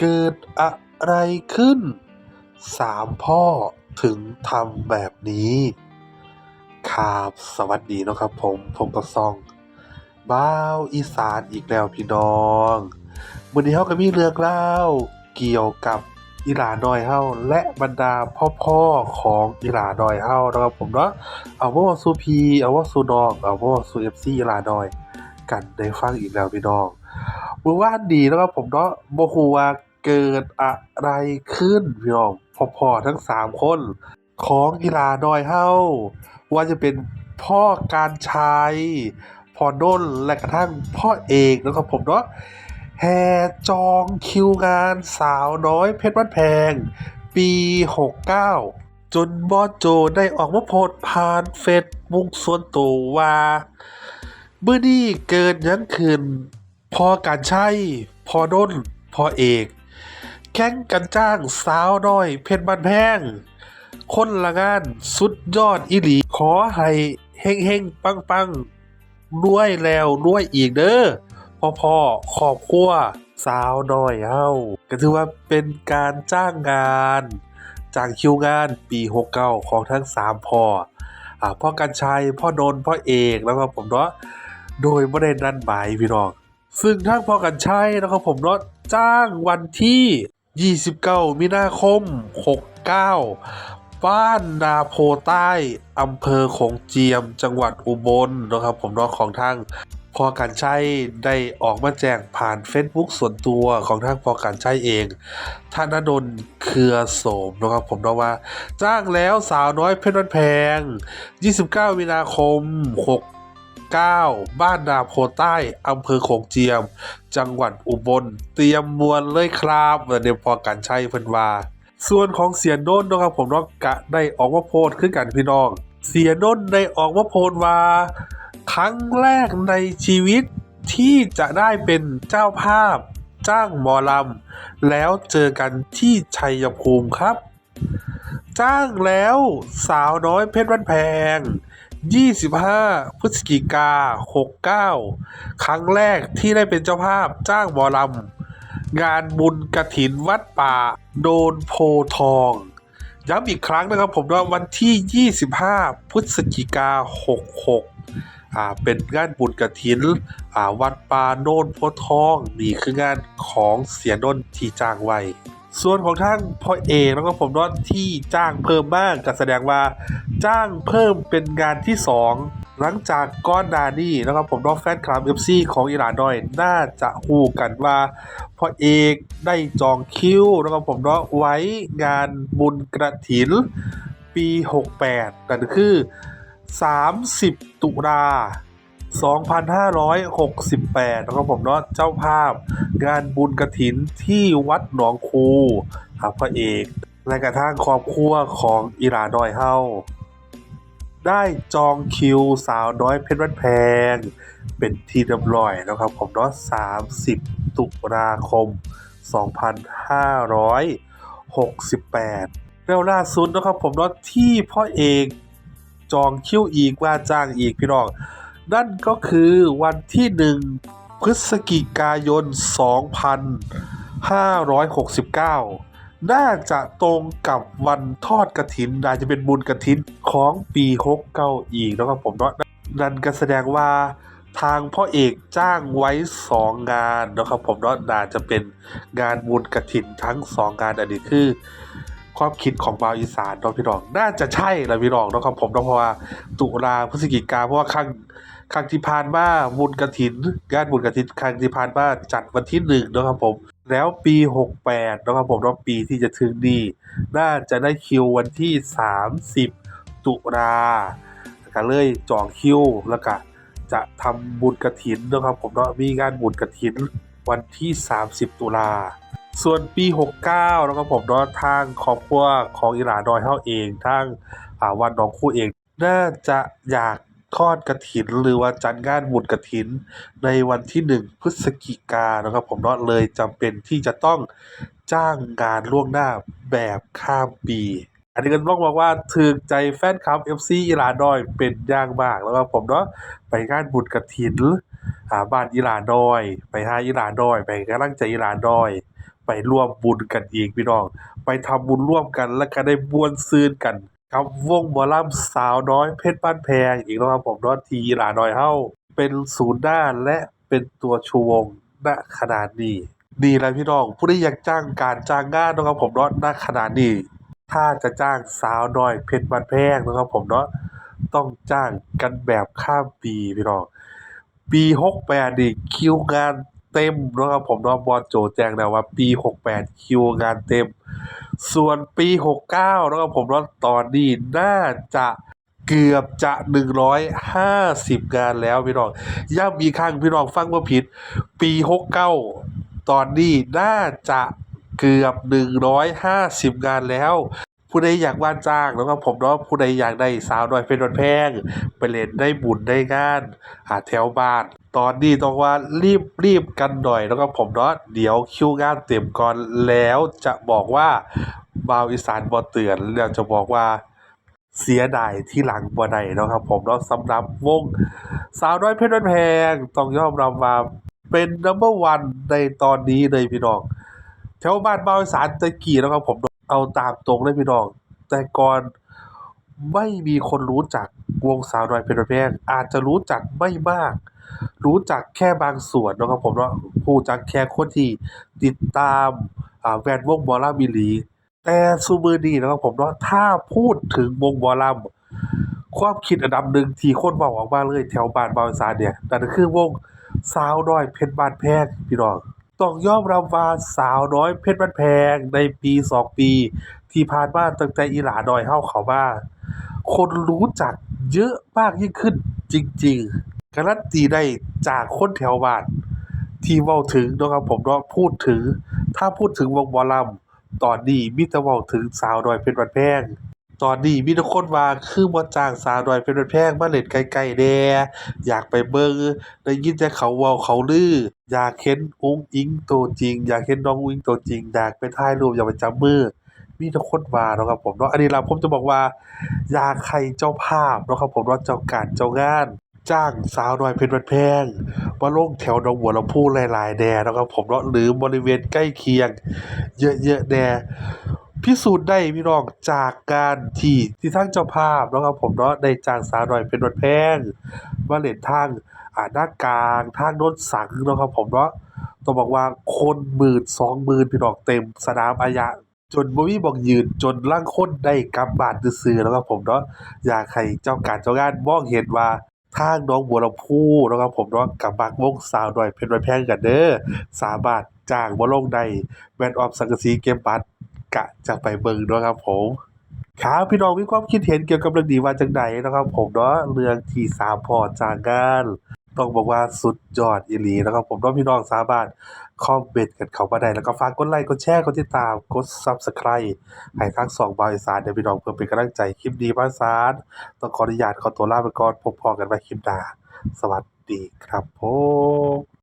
เกิดอะไรขึ้น สามพ่อถึงทำแบบนี้ครับสวัสดีนะครับผมผมก็ซองบ้าวอีสานอีกแล้วพี่น้องมื้อนี้เฮาก็มีเรื่องเล่าเกี่ยวกับอีหลาน้อยเฮาและบรรดาพ่อๆของอีหลาน้อยเฮานะครับผมเนาะเอาว้าสูพีเอาว้าสูน้องเอาว้าสู่ FC อีหลาน้อย กันได้ฟังอีกแล้วพี่น้อง มื่อวานนี้เนาะครับผมเนาะบ่ฮู้ว่าเกิดอะไรขึ้นพี่น้องพอๆทั้งสามคน ของอีหลาน้อยเฮาว่าจะเป็นพ่อการชัยพอด้นและกระทั่งพ่อเอกนะครับผมเนาะแห่จองคิวงานสาวน้อยเพชรบ้านแพง ปี 69 จนบอสโจได้ออกมาโพสผ่านเฟซบุ๊กส่วนตัวว่าเมื้อนี้เกิดยังขึ้น พอการใช้พอด้นพอเอก แข่งกันจ้างสาวน้อย เพชรบ้านแพง คนละงานสุดยอดอีหลี ขอให้เฮงเฮงปังปังรวยแล้วรวยอีกเด้อพ่อพ่อครอบครัวสาวน้อยเฮาก็ถือว่าเป็นการจ้างงานจางคิวงานปี69ของทั้ง 3พ่ออ่าพ่อกันชัยพ่อโดนพ่อเอกแล้วก็ผมเนาะโดยบ่ได้นัดหมายพี่น้อง ซึ่งทางพอกันชัยนะครับผมเนาะจ้างวันที่ 29 มีนาคม 69 บ้านนาโพใต้อำเภอโขงเจียมจังหวัดอุบลนะครับผมเนาะของทางพอกันชัยได้ออกมาแจ้งผ่าน Facebook ส่วนตัวของทางพอกันชัยเองธนดลเครือโสมนะครับผมนะว่า จ้างแล้วสาวน้อยเพชรวันแพง 29 มีนาคม 9. บ้านนาโพใต้อำเภอโขงเจียม จังหวัดอุบล เตรียมมวลเลยครับเดี๋ยวพอกันชัยเพิ่นว่า ส่วนของเสียโน้นนะครับผมเนาะกะได้ออกมาโพสต์ขึ้นกันพี่น้อง เสียโน้นได้ออกมาโพสต์ว่า ครั้งแรกในชีวิตที่จะได้เป็นเจ้าภาพ จ้างหมอลำ แล้วเจอกันที่ชัยภูมิครับ จ้างแล้วสาวน้อยเพชรวันแพง 25 พฤศจิกา 69 ครั้งแรกที่ได้เป็นเจ้าภาพจ้างหมอลำงานบุญกระถินวัดป่า โดนโพทอง ย้ำอีกครั้งนะครับผมว่าวันที่ 25 พฤศจิกา 66 อ่า เป็นงานบุญกระถิน อ่า วัดป่าโนนโพทอง นี่คืองานของเสียนนท์ที่จ้างไว้ ส่วนของทางพ่อเอกแล้วก็ผมว่าที่จ้างเพิ่มมากก็แสดงว่า จ้างเพิ่มเป็นงานที่ 2 หลังจากก้อนหนานี่นะครับผมนองแฟนคลับ FC ของอีหลาน้อย น่าจะฮู้กันว่าพ่อเอกได้จองคิวนะครับผมเนาะไว้งานบุญกระถินปี 68นั่นคือ 30 ตุลา 2568นะครับผมเนาะเจ้าภาพ งานบุญกระถินที่วัดหนองคูครับพระเอกและกระทั่งครอบครัวของอีหลาน้อยเฮาได้จองคิวสาวน้อยเพชรบ้านแพง เป็นที่เรียบร้อยนะครับผมเนาะ30 ตุลาคม 2568 แล้วล่าสุดนะครับผมเนาะที่พ่อเอกจองคิวอีกว่าจ้างอีกพี่น้อง นั่นก็คือวันที่ 1 พฤศจิกายน 2569 น่าจะตรงกับวันทอดกระถินน่าจะเป็นบุญกระถินของปี69อีกนะครับผมเนาะนั่นก็แสดงว่าทางพ่อเอกจ้างไว้ 2 งานนะครับผมเนาะน่าจะเป็นงานบุญกระถินทั้ง 2 งานอันนี้คือ ความคิดของบาวอีสานเนาะพี่น้อง น่าจะใช่แหละพี่น้องนะครับผมเนาะเพราะว่าตุลาพฤศจิกาเพราะว่าครั้ง ครั้งที่ผ่านมาบุญกระถินงานบุญกระถินครั้งที่ผ่านมาจัดวันที่หนึ่งนะครับผม แล้วปี 68นะครับผมเนาปีที่จะถึงนี้น่าจะได้คิววันที่ 30 ตุลาก็เลยจองคิวแล้วก็จะทำบุญกระถินนะครับผมเนาะมีงานบุญกระถินวันที่ 30 ตุลาส่วนปี 69 แล้วก็ผมเนาะทางครอบครัวของอีหลาน้อยเฮาเองทางวันหนองคู่เอง น่าจะอยาก ทอดกฐิน หรือว่าจัดงานบุญกฐิน ในวันที่1พฤศจิกานะครับผมเนาะเลยจำเป็นที่จะต้องจ้างงานล่วงหน้าแบบข้ามปี อันนี้ก็ต้องบอกว่าถึกใจแฟนคลับ FC อีหลาน้อยเป็นอย่างมากแล้วครับผมเนาะไปงานบุญกฐินหาบ้านอีหลาน้อย ไปหาอีหลาน้อย ไปกำลังใจอีหลาน้อยไปร่วมบุญกันเอีกพี่น้อง ไปทำบุญร่วมกันแล้วก็ได้ม่วนซื่นกัน กับวงหมอลำสาวน้อยเพชรบ้านแพงอีกแล้วครับผมนาะที่อีหลาน้อยเฮาเป็นศูนย์หน้าและเป็นตัวชูวงณขนาดนี้นี่แหละพี่น้องผู้ที่อยากจ้างการจ้างงานนะครับผมเนาะณขนาดนี้ ถ้าจะจ้างสาวน้อยเพชรบ้านแพงนะครับผมเนาะต้องจ้างกันแบบข้ามปีพี่น้องปี68นี่คิวงานเต็มนะครับผมเนาะบอลโจแจ้งแล้วว่า ปี68คิวงานเต็ม ส่วนปี 69เนาะครับผมเนาตอนนี้น่าจะเกือบจะ 150 งานแล้วพี่น้องย้ำอีกครั้งพี่น้องฟังว่าผิด ปี 69 ตอนนี้น่าจะเกือบ 150 งานแล้วผู้ใดอยากว่านจ้างแล้วก็ผมเนาะผู้ใดอยากได้สาวน้อยเป็นวันแพง ไปเล่นได้บุญได้งานหาแถวบ้าน ตอนนี้ต้องว่ารีบรีบกันหน่อยแล้วก็ผมเนาะเดี๋ยวคิวงานเต็มก่อนแล้วจะบอกว่าบาวอีสานบ่เตือนแล้วจะบอกว่าเสียดายที่หลังบ่ได้เนาะครับผมเนาะสำหรับวงสาวน้อยเพชรบ้านแพงต้องยอมรับว่าเป็น number one ในตอนนี้เลยพี่น้องแถวบ้านบาวอีสานตะกี้นะครับผมเอาตามตรงเลยพี่น้องแต่ก่อนไม่มีคนรู้จัก วงสาวน้อยเพชรบ้านแพงอาจจะรู้จักไม่มาก รู้จักแค่บางส่วนนะครับผมเนาะรู้จักแค่คนที่ติดตามแวดวงหมอลำอีหลี แต่ซุมื้อนี้นะครับผมเนาะถ้าพูดถึงวงหมอลำความคิดอันดับหนึ่งที่คนเว้าออกมาเลยแถวบ้านบาวอีสานเนี่ยนั่นก็คือวงสาวน้อยเพชรบ้านแพงพี่น้องต้องยอมรับว่าสาวน้อยเพชรบ้านแพงในปี2ปี ที่ผ่านมาตั้งแต่อีหลาน้อยเฮาเข้ามาคนรู้จัก เยอะมากยิ่งขึ้นจริง ๆ การันตีได้จากคนแถวบ้าน ที่เว้าถึงนะครับผมเนาะพูดถึง ถ้าพูดถึงวงหมอลำตอนนี้มีแต่เว้าถึงสาวน้อยเพชรบ้านแพงตอนนี้มีแต่คนว่าคือบ่จ้างสาวน้อยเพชรบ้านแพงมาเล่นใกลๆแหน่อยากไปเบิ่งได้ยินแต่เขาเว้าเขาลือ อยากเห็นอุ๋งอิ๋งตัวจริง อยากเห็นน้องอุ๋งอิ๋งตัวจริง อยากไปถ่ายรูปอยากไปจับมือ มีแต่คนว่าเนาะครับผมเนาะอันนี้ล่ะผมจะบอกว่าอยากให้เจ้าภาพเนาะครับผมเนาะเจ้าการเจ้างาน จ้างสาวน้อยเพชรบ้านแพงมาลงแถวหนองบัวลำพูหลายๆแน่เนาะครับผมเนาะหรือบริเวณใกล้เคียง เยอะๆแน่พิสูจน์ได้พี่น้องจากการที่ที่ทางเจ้าภาพเนาะครับผมเนาะได้จ้างสาวน้อยเพชรบ้านแพงมาเล่นทางอ่าหน้ากลางทางโน้นสังเนาะครับผมเนาะต้องบอกว่าคนหมื่นสองหมื่นพี่น้องเต็มสนามอายะ จนบ่มีบอกยืนจนล่างคนได้กลับบ้านซื่อๆแล้วครับผมเนาะอยากให้เจ้าการเจ้างานมองเห็นว่าทางน้องบัวลำพูเนะครับผมเนาะกับมักวงสาวน้อยเพชรบ้แพงกันเด้อสามารถจ้างบ่ลงได้แมนออมสังกะสีเกมบัตรกะจะไปเบิ่งเนาะครับผมครับพี่น้องมีความคิดเห็นเกี่ยวกับเรื่องนี้ว่าจังใดนะครับผมเนาะเรื่องที่สามพ่อจางงานต้องบอกว่าสุดยอดอีหลีนะครับผมเนาะพี่น้องสามารถ คอมเมนต์กันเข้ามาได้ แล้วก็ฝากกดไลค์ กดแชร์ กดติดตาม กด Subscribe ให้ทั้งสองบริษัทเดี๋ยวพี่น้องเพื่อเป็นกำลังใจคลิปดีบ้านสารต้องขออนุญาตขอตัวลาไปก่อนพบพอกันใหม่คลิปหน้าสวัสดีครับผม